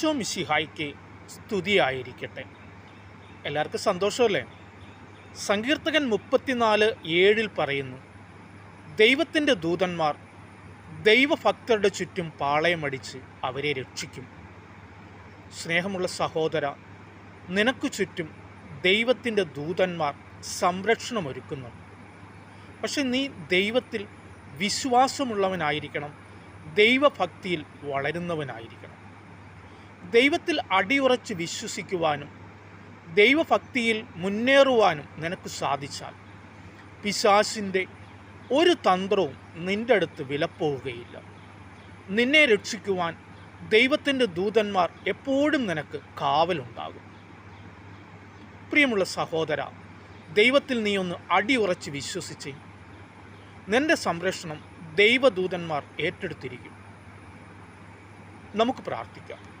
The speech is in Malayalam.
ഈശോ മിശിഹായ്ക്ക് സ്തുതിയായിരിക്കട്ടെ. എല്ലാവർക്കും സന്തോഷമല്ലേ? സങ്കീർത്തകൻ മുപ്പത്തിനാല് ഏഴിൽ പറയുന്നു ദൈവത്തിന്റെ ദൂതന്മാർ ദൈവഭക്തരുടെ ചുറ്റും പാളയമടിച്ച് അവരെ രക്ഷിക്കും. സ്നേഹമുള്ള സഹോദര നിനക്ക് ചുറ്റും ദൈവത്തിന്റെ ദൂതന്മാർ സംരക്ഷണമൊരുക്കുന്നു പക്ഷെ നീ ദൈവത്തിൽ വിശ്വാസമുള്ളവനായിരിക്കണം ദൈവഭക്തിയിൽ വളരുന്നവനായിരിക്കണം. ദൈവത്തിൽ അടിയുറച്ച് വിശ്വസിക്കുവാനും ദൈവഭക്തിയിൽ മുന്നേറുവാനും നിനക്ക് സാധിച്ചാൽ പിശാസിന്റെ ഒരു തന്ത്രവും നിന്റെ അടുത്ത് വിലപ്പോവുകയില്ല. നിന്നെ രക്ഷിക്കുവാൻ ദൈവത്തിന്റെ ദൂതന്മാർ എപ്പോഴും നിനക്ക് കാവലുണ്ടാകും. പ്രിയമുള്ള സഹോദര ദൈവത്തിൽ നീ ഒന്ന് അടിയുറച്ച് വിശ്വസിച്ച് നിന്റെ സംരക്ഷണം ദൈവദൂതന്മാർ ഏറ്റെടുത്തിരിക്കും. നമുക്ക് പ്രാർത്ഥിക്കാം.